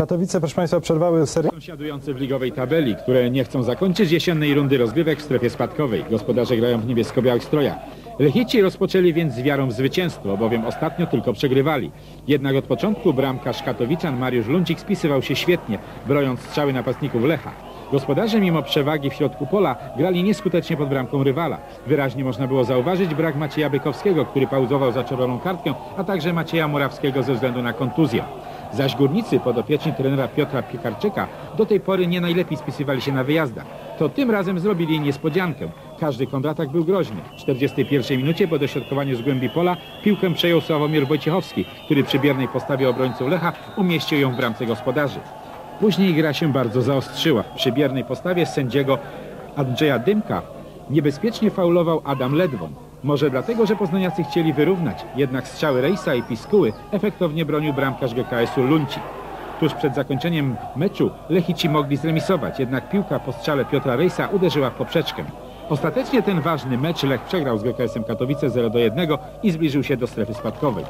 Katowice, proszę Państwa, przerwały serię. Sąsiadujące w ligowej tabeli, które nie chcą zakończyć jesiennej rundy rozgrywek w strefie spadkowej. Gospodarze grają w niebiesko-białych strojach. Lechici rozpoczęli więc z wiarą w zwycięstwo, bowiem ostatnio tylko przegrywali. Jednak od początku bramkarz Katowiczan Mariusz Luncik spisywał się świetnie, brojąc strzały napastników Lecha. Gospodarze mimo przewagi w środku pola grali nieskutecznie pod bramką rywala. Wyraźnie można było zauważyć brak Macieja Bykowskiego, który pauzował za czerwoną kartkę, a także Macieja Morawskiego ze względu na kontuzję. Zaś górnicy podopieczni trenera Piotra Piekarczyka do tej pory nie najlepiej spisywali się na wyjazdach. To tym razem zrobili niespodziankę. Każdy kontratak był groźny. W 41 minucie po dośrodkowaniu z głębi pola piłkę przejął Sławomir Wojciechowski, który przy biernej postawie obrońców Lecha umieścił ją w bramce gospodarzy. Później gra się bardzo zaostrzyła. Przy biernej postawie sędziego Andrzeja Dymka niebezpiecznie faulował Adam Ledwon. Może dlatego, że poznaniacy chcieli wyrównać, jednak strzały Rejsa i Piskuły efektownie bronił bramkarz GKS-u Lunci. Tuż przed zakończeniem meczu Lechici mogli zremisować, jednak piłka po strzale Piotra Rejsa uderzyła w poprzeczkę. Ostatecznie ten ważny mecz Lech przegrał z GKS-em Katowice 0 do 1 i zbliżył się do strefy spadkowej.